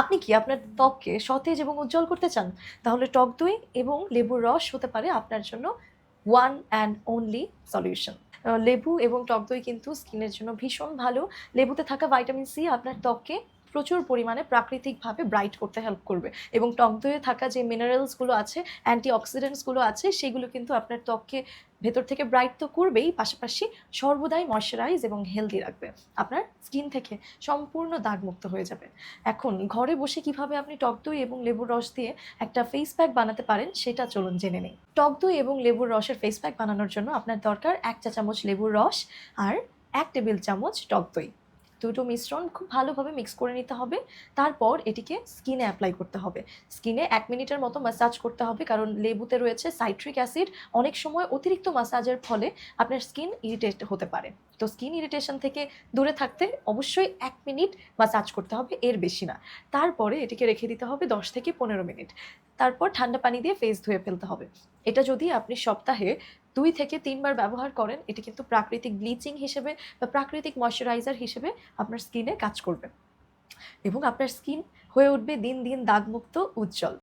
আপনি কি আপনার ত্বককে সতেজ এবং উজ্জ্বল করতে চান? তাহলে টক দই এবং লেবুর রস হতে পারে আপনার জন্য ওয়ান অ্যান্ড অনলি সলিউশন লেবু এবং টক দই কিন্তু স্কিনের জন্য ভীষণ ভালো। লেবুতে থাকা ভাইটামিন সি আপনার ত্বককে প্রচুর পরিমাণে প্রাকৃতিকভাবে ব্রাইট করতে হেল্প করবে। এবং টক দইয়ে থাকা যে মিনারেলসগুলো আছে অ্যান্টি অক্সিডেন্টসগুলো আছে, সেগুলো কিন্তু আপনার ত্বককে ভেতর থেকে ব্রাইট তো করবেই, পাশাপাশি সর্বদাই ময়শ্চারাইজ এবং হেলদি রাখবে। আপনার স্কিন থেকে সম্পূর্ণ দাগমুক্ত হয়ে যাবে। এখন ঘরে বসে কীভাবে আপনি টক দই এবং লেবুর রস দিয়ে একটা ফেস প্যাক বানাতে পারেন, সেটা চলুন জেনে নেই। টক দই এবং লেবুর রসের ফেস প্যাক বানানোর জন্য আপনার দরকার এক চা চামচ লেবুর রস আর এক টেবিল চামচ টক দই। দুটো মিশ্রণ খুব ভালোভাবে মিক্স করে নিতে হবে। তারপর এটিকে স্কিনে অ্যাপ্লাই করতে হবে। স্কিনে এক মিনিটের মতো ম্যাসাজ করতে হবে, কারণ লেবুতে রয়েছে সাইট্রিক অ্যাসিড অনেক সময় অতিরিক্ত ম্যাসাজের ফলে আপনার স্কিন ইরিটেট হতে পারে। তো স্কিন ইরিটেশন থেকে দূরে থাকতে অবশ্যই এক মিনিট ম্যাসাজ করতে হবে, এর বেশি না। তারপরে এটিকে রেখে দিতে হবে দশ থেকে পনেরো মিনিট। তারপর ঠান্ডা পানি দিয়ে ফেস ধুয়ে ফেলতে হবে। এটা যদি আপনি সপ্তাহে দুই থেকে তিনবার ব্যবহার করেন, এটি কিন্তু প্রাকৃতিক ব্লিচিং হিসেবে বা প্রাকৃতিক ময়শ্চারাইজার হিসেবে আপনার স্কিনে কাজ করবে এবং আপনার স্কিন হয়ে উঠবে দিন দিন দাগমুক্ত, উজ্জ্বল।